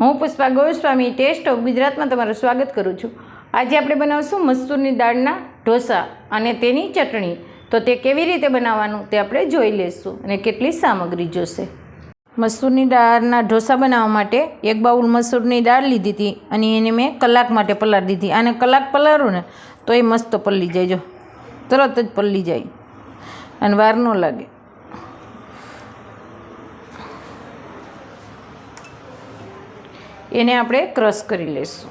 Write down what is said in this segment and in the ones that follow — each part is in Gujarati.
હું પુષ્પા ગોસ્વામી, ટેસ્ટ ઓફ ગુજરાતમાં તમારું સ્વાગત કરું છું. આજે આપણે બનાવશું મસૂરની દાળના ઢોસા અને તેની ચટણી. તો તે કેવી રીતે બનાવવાનું તે આપણે જોઈ લઈશું અને કેટલી સામગ્રી જોશે. મસૂરની દાળના ઢોસા બનાવવા માટે એક બાઉલ મસૂરની દાળ લીધી હતી અને એને મેં કલાક માટે પલાળી દીધી. અને કલાક પલાળું ને તો એ મસ્ત પલળી જાય જો. તરત જ પલળી જાય. અને વાર ન લાગે. એને આપણે ક્રશ કરી લઈશું.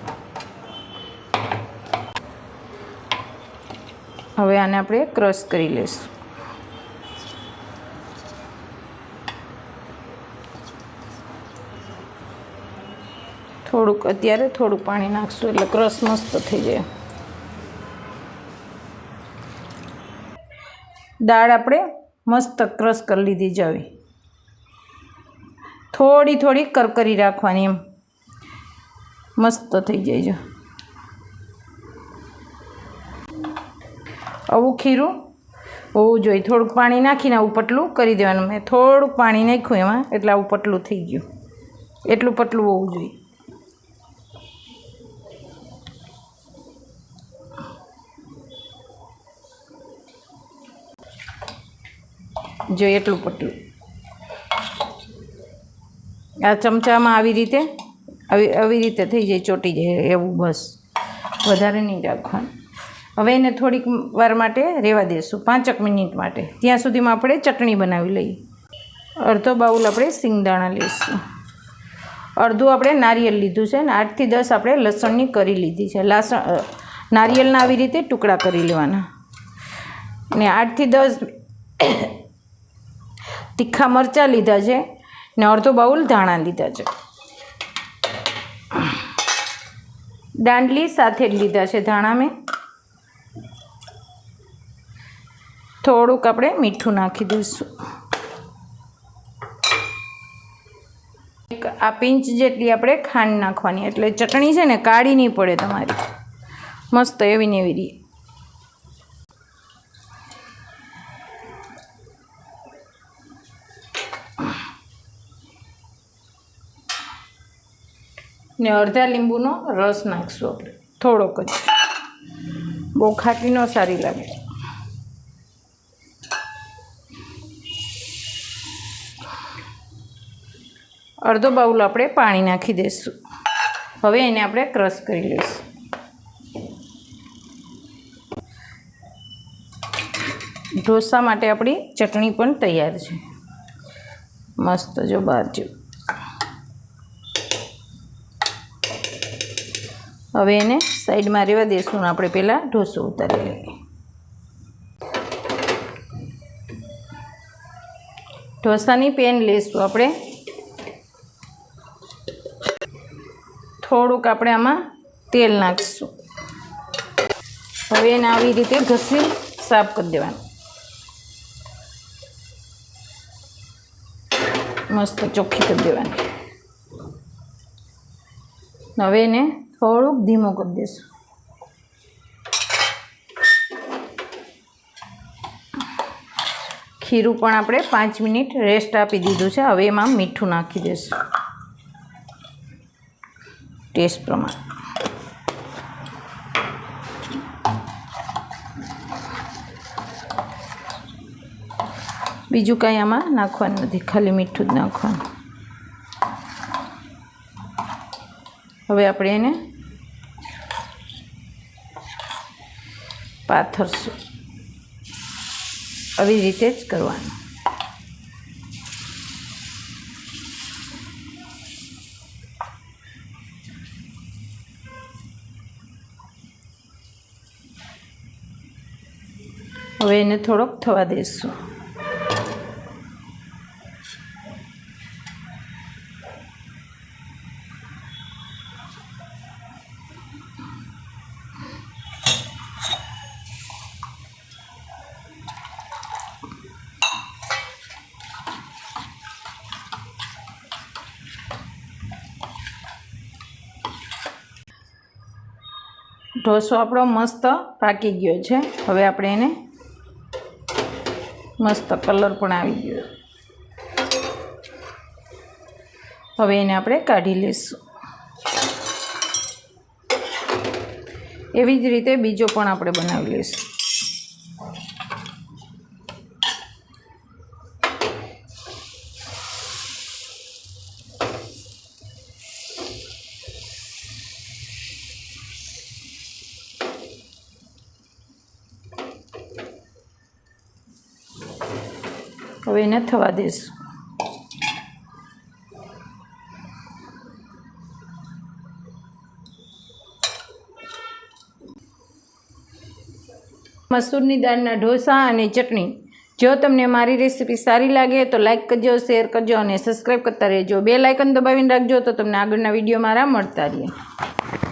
હવે આને આપણે ક્રશ કરી લઈશું. થોડુંક, અત્યારે થોડું પાણી નાખશું એટલે ક્રશ મસ્ત થઈ જાય. દાળ આપણે મસ્ત ક્રશ કરી લીધી જ થોડી થોડી કરકરી રાખવાની એમ. મસ્ત થઈ જાય જો. આવું ખીરું હોવું જોઈએ થોડુંક પાણી નાખીને આવું પતલું કરી દેવાનું. મેં થોડુંક પાણી નાખ્યું એમાં, એટલે આવું પતલું થઈ ગયું. એટલું પતલું હોવું જોઈએ. જો, એટલું પટલું આ ચમચામાં આવી રીતે આવી આવી રીતે થઈ જાય, ચોટી જાય એવું બસ. વધારે નહીં રાખવાનું. હવે એને થોડીક વાર માટે રહેવા દઈશું પાંચક મિનિટ માટે. ત્યાં સુધીમાં આપણે ચટણી બનાવી લઈએ. અડધો બાઉલ આપણે સિંગદાણા લઈશું. અડધું આપણે નારિયેળ લીધું છે ને આઠથી દસ આપણે લસણની કરી લીધી છે. લસણ નારિયેળના આવી રીતે ટુકડા કરી લેવાના. ને આઠથી દસ તીખા મરચાં લીધા છે ને અડધો બાઉલ ધાણા લીધા છે. દાંડલી સાથે જ લીધા છે ધાણા મેં થોડુંક આપણે મીઠું નાખી દઈશું. એક આ પિંચ જેટલી આપણે ખાંડ નાખવાની, એટલે ચટણી છે ને કાળી નહીં પડે તમારી. મસ્ત એવી ને એવી રહી ને અડધા લીંબુનો રસ નાખશું આપણે. થોડોક જ. બહુ ખાટી ન સારી લાગે. અડધો બાઉલ આપણે પાણી નાખી દઈશું. હવે એને આપણે ક્રશ કરી લઈશું. ઢોસા માટે આપણી ચટણી પણ તૈયાર છે. મસ્ત જો બહાર જો હવે એને સાઈડમાં રહેવા દઈશું આપણે પહેલાં ઢોસો ઉતારી લઈએ. ઢોસાની પેન લઈશું આપણે. થોડુંક આપણે આમાં તેલ નાખીશું. હવે એને આવી રીતે ઘસી સાફ કરી દેવાનું. મસ્ત ચોખ્ખી કરી દેવાની. હવે એને થોડુંક ધીમું કરી દઈશું ખીરું પણ આપણે પાંચ મિનિટ રેસ્ટ આપી દીધું છે. હવે એમાં મીઠું નાખી દઈશું ટેસ્ટ પ્રમાણે. બીજું કાંઈ આમાં નાખવાનું નથી. ખાલી મીઠું જ નાખવાનું. હવે આપણે એને પાથરશું. આવી રીતે જ કરવાનું. હવે એને થોડોક થવા દઈશું ઢોસો આપણો મસ્ત પાકી ગયો છે. હવે આપણે એને મસ્ત કલર પણ આવી ગયો. હવે એને આપણે કાઢી લઈશું. એવી જ રીતે બીજો પણ આપણે બનાવી લઈશું. હવે એને થવા દઈશું. મસૂરની દાળના ઢોસા અને ચટણી. જો તમને મારી રેસીપી સારી લાગે તો લાઇક કરજો, શેર કરજો અને સબસ્ક્રાઈબ કરતા રહેજો. બે લાઇકન દબાવીને રાખજો તો તમને આગળના વીડિયો મારા મળતા રહે